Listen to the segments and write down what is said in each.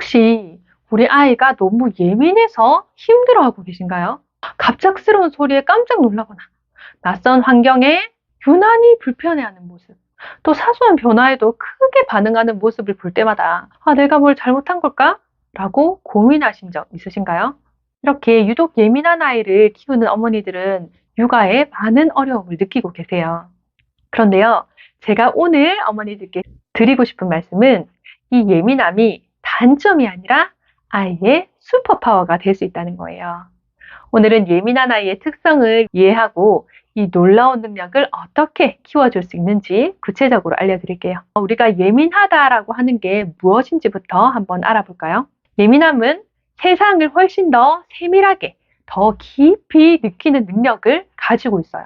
혹시 우리 아이가 너무 예민해서 힘들어하고 계신가요? 갑작스러운 소리에 깜짝 놀라거나 낯선 환경에 유난히 불편해하는 모습, 또 사소한 변화에도 크게 반응하는 모습을 볼 때마다 아, 내가 뭘 잘못한 걸까? 라고 고민하신 적 있으신가요? 이렇게 유독 예민한 아이를 키우는 어머니들은 육아에 많은 어려움을 느끼고 계세요. 그런데요, 제가 오늘 어머니들께 드리고 싶은 말씀은 이 예민함이 단점이 아니라 아이의 슈퍼파워가 될 수 있다는 거예요. 오늘은 예민한 아이의 특성을 이해하고 이 놀라운 능력을 어떻게 키워줄 수 있는지 구체적으로 알려드릴게요. 우리가 예민하다라고 하는 게 무엇인지부터 한번 알아볼까요? 예민함은 세상을 훨씬 더 세밀하게, 더 깊이 느끼는 능력을 가지고 있어요.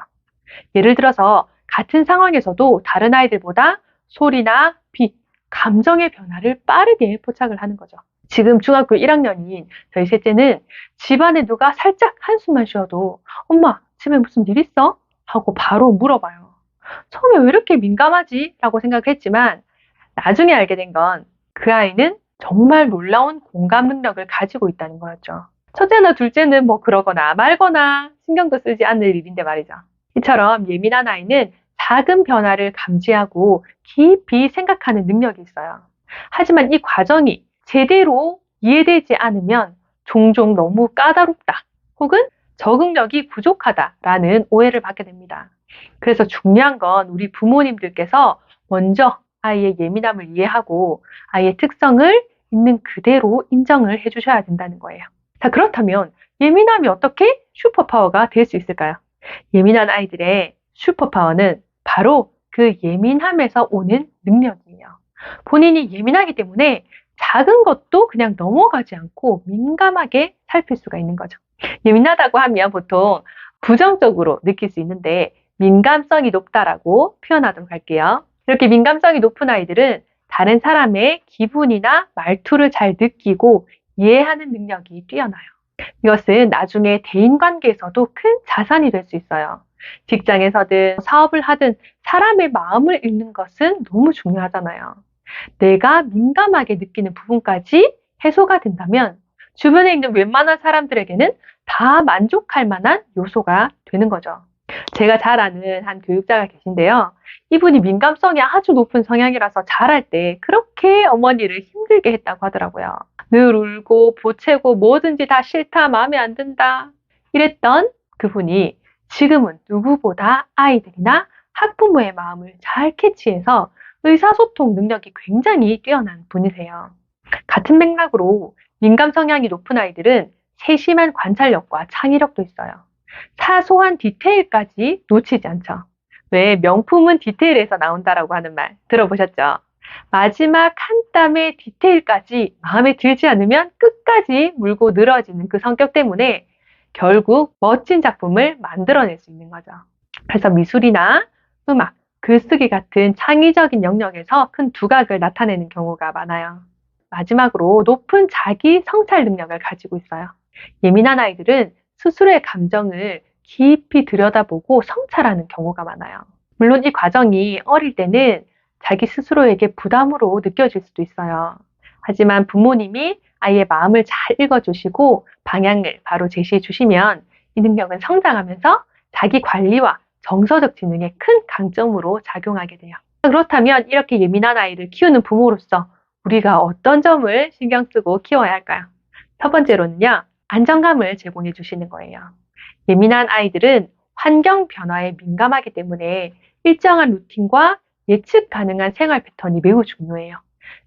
예를 들어서 같은 상황에서도 다른 아이들보다 소리나 빛, 감정의 변화를 빠르게 포착을 하는 거죠. 지금 중학교 1학년인 저희 셋째는 집안에 누가 살짝 한숨만 쉬어도 엄마 집에 무슨 일 있어? 하고 바로 물어봐요. 처음에 왜 이렇게 민감하지? 라고 생각했지만 나중에 알게 된 건 그 아이는 정말 놀라운 공감 능력을 가지고 있다는 거였죠. 첫째나 둘째는 뭐 그러거나 말거나 신경도 쓰지 않을 일인데 말이죠. 이처럼 예민한 아이는 작은 변화를 감지하고 깊이 생각하는 능력이 있어요. 하지만 이 과정이 제대로 이해되지 않으면 종종 너무 까다롭다 혹은 적응력이 부족하다라는 오해를 받게 됩니다. 그래서 중요한 건 우리 부모님들께서 먼저 아이의 예민함을 이해하고 아이의 특성을 있는 그대로 인정을 해주셔야 된다는 거예요. 자, 그렇다면 예민함이 어떻게 슈퍼파워가 될 수 있을까요? 예민한 아이들의 슈퍼파워는 바로 그 예민함에서 오는 능력이에요. 본인이 예민하기 때문에 작은 것도 그냥 넘어가지 않고 민감하게 살필 수가 있는 거죠. 예민하다고 하면 보통 부정적으로 느낄 수 있는데 민감성이 높다라고 표현하도록 할게요. 이렇게 민감성이 높은 아이들은 다른 사람의 기분이나 말투를 잘 느끼고 이해하는 능력이 뛰어나요. 이것은 나중에 대인 관계에서도 큰 자산이 될 수 있어요. 직장에서든 사업을 하든 사람의 마음을 읽는 것은 너무 중요하잖아요. 내가 민감하게 느끼는 부분까지 해소가 된다면 주변에 있는 웬만한 사람들에게는 다 만족할 만한 요소가 되는 거죠. 제가 잘 아는 한 교육자가 계신데요. 이분이 민감성이 아주 높은 성향이라서 잘할 때 그렇게 어머니를 힘들게 했다고 하더라고요. 늘 울고 보채고 뭐든지 다 싫다, 마음에 안 든다. 이랬던 그분이 지금은 누구보다 아이들이나 학부모의 마음을 잘 캐치해서 의사소통 능력이 굉장히 뛰어난 분이세요. 같은 맥락으로 민감 성향이 높은 아이들은 세심한 관찰력과 창의력도 있어요. 사소한 디테일까지 놓치지 않죠. 왜 명품은 디테일에서 나온다라고 하는 말 들어보셨죠? 마지막 한 땀의 디테일까지 마음에 들지 않으면 끝까지 물고 늘어지는 그 성격 때문에 결국 멋진 작품을 만들어낼 수 있는 거죠. 그래서 미술이나 음악, 글쓰기 같은 창의적인 영역에서 큰 두각을 나타내는 경우가 많아요. 마지막으로 높은 자기 성찰 능력을 가지고 있어요. 예민한 아이들은 스스로의 감정을 깊이 들여다보고 성찰하는 경우가 많아요. 물론 이 과정이 어릴 때는 자기 스스로에게 부담으로 느껴질 수도 있어요. 하지만 부모님이 아이의 마음을 잘 읽어주시고 방향을 바로 제시해 주시면 이 능력은 성장하면서 자기 관리와 정서적 지능의 큰 강점으로 작용하게 돼요. 그렇다면 이렇게 예민한 아이를 키우는 부모로서 우리가 어떤 점을 신경 쓰고 키워야 할까요? 첫 번째로는요, 안정감을 제공해 주시는 거예요. 예민한 아이들은 환경 변화에 민감하기 때문에 일정한 루틴과 예측 가능한 생활 패턴이 매우 중요해요.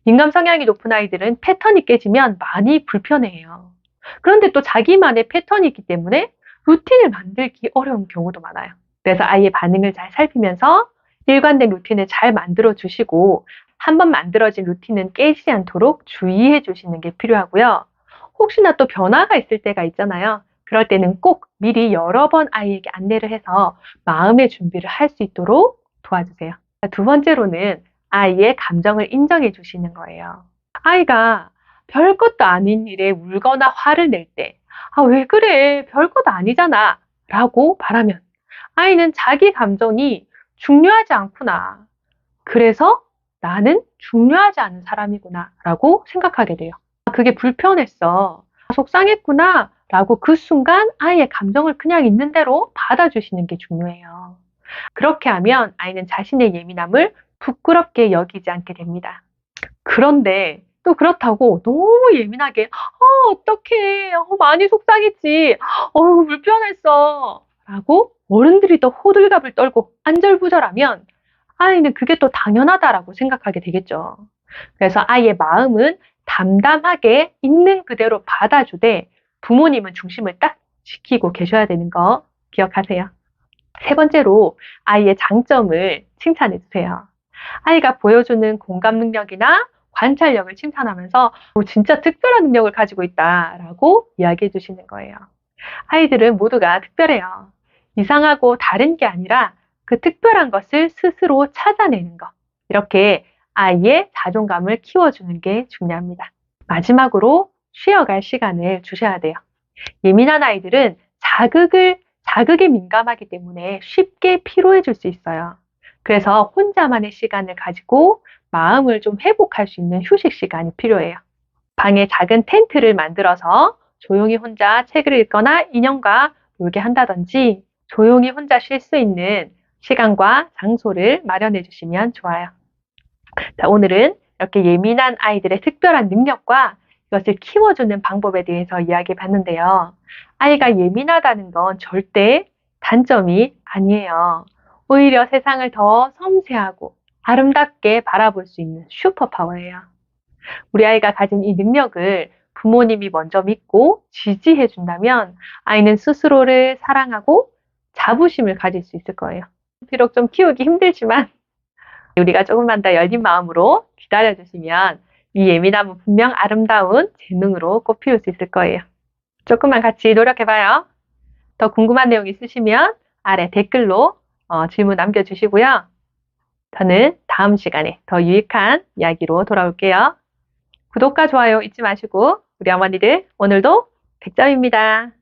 민감 성향이 높은 아이들은 패턴이 깨지면 많이 불편해해요. 그런데 또 자기만의 패턴이 있기 때문에 루틴을 만들기 어려운 경우도 많아요. 그래서 아이의 반응을 잘 살피면서 일관된 루틴을 잘 만들어 주시고 한번 만들어진 루틴은 깨지지 않도록 주의해 주시는 게 필요하고요. 혹시나 또 변화가 있을 때가 있잖아요. 그럴 때는 꼭 미리 여러 번 아이에게 안내를 해서 마음의 준비를 할 수 있도록 도와주세요. 두 번째로는 아이의 감정을 인정해 주시는 거예요. 아이가 별것도 아닌 일에 울거나 화를 낼 때, 아, 왜 그래? 별것 아니잖아. 라고 말하면 아이는 자기 감정이 중요하지 않구나. 그래서 나는 중요하지 않은 사람이구나. 라고 생각하게 돼요. 그게 불편했어. 속상했구나. 라고 그 순간 아이의 감정을 그냥 있는 대로 받아주시는 게 중요해요. 그렇게 하면 아이는 자신의 예민함을 부끄럽게 여기지 않게 됩니다. 그런데 또 그렇다고 너무 예민하게, 어, 어떡해. 어, 많이 속상했지. 어휴, 불편했어. 라고 어른들이 더 호들갑을 떨고 안절부절하면 아이는 그게 또 당연하다라고 생각하게 되겠죠. 그래서 아이의 마음은 담담하게 있는 그대로 받아주되 부모님은 중심을 딱 지키고 계셔야 되는 거 기억하세요. 세 번째로 아이의 장점을 칭찬해 주세요. 아이가 보여주는 공감 능력이나 관찰력을 칭찬하면서 오, 진짜 특별한 능력을 가지고 있다라고 이야기해 주시는 거예요. 아이들은 모두가 특별해요. 이상하고 다른 게 아니라 그 특별한 것을 스스로 찾아내는 것. 이렇게 아이의 자존감을 키워주는 게 중요합니다. 마지막으로 쉬어갈 시간을 주셔야 돼요. 예민한 아이들은 자극을, 자극에 민감하기 때문에 쉽게 피로해질 수 있어요. 그래서 혼자만의 시간을 가지고 마음을 좀 회복할 수 있는 휴식 시간이 필요해요. 방에 작은 텐트를 만들어서 조용히 혼자 책을 읽거나 인형과 놀게 한다든지 조용히 혼자 쉴 수 있는 시간과 장소를 마련해 주시면 좋아요. 자, 오늘은 이렇게 예민한 아이들의 특별한 능력과 이것을 키워주는 방법에 대해서 이야기해 봤는데요. 아이가 예민하다는 건 절대 단점이 아니에요. 오히려 세상을 더 섬세하고 아름답게 바라볼 수 있는 슈퍼파워예요. 우리 아이가 가진 이 능력을 부모님이 먼저 믿고 지지해 준다면 아이는 스스로를 사랑하고 자부심을 가질 수 있을 거예요. 비록 좀 키우기 힘들지만 우리가 조금만 더 열린 마음으로 기다려 주시면 이 예민함은 분명 아름다운 재능으로 꽃피울 수 있을 거예요. 조금만 같이 노력해봐요. 더 궁금한 내용 있으시면 아래 댓글로 어, 질문 남겨주시고요. 저는 다음 시간에 더 유익한 이야기로 돌아올게요. 구독과 좋아요 잊지 마시고 우리 어머니들 오늘도 100점입니다.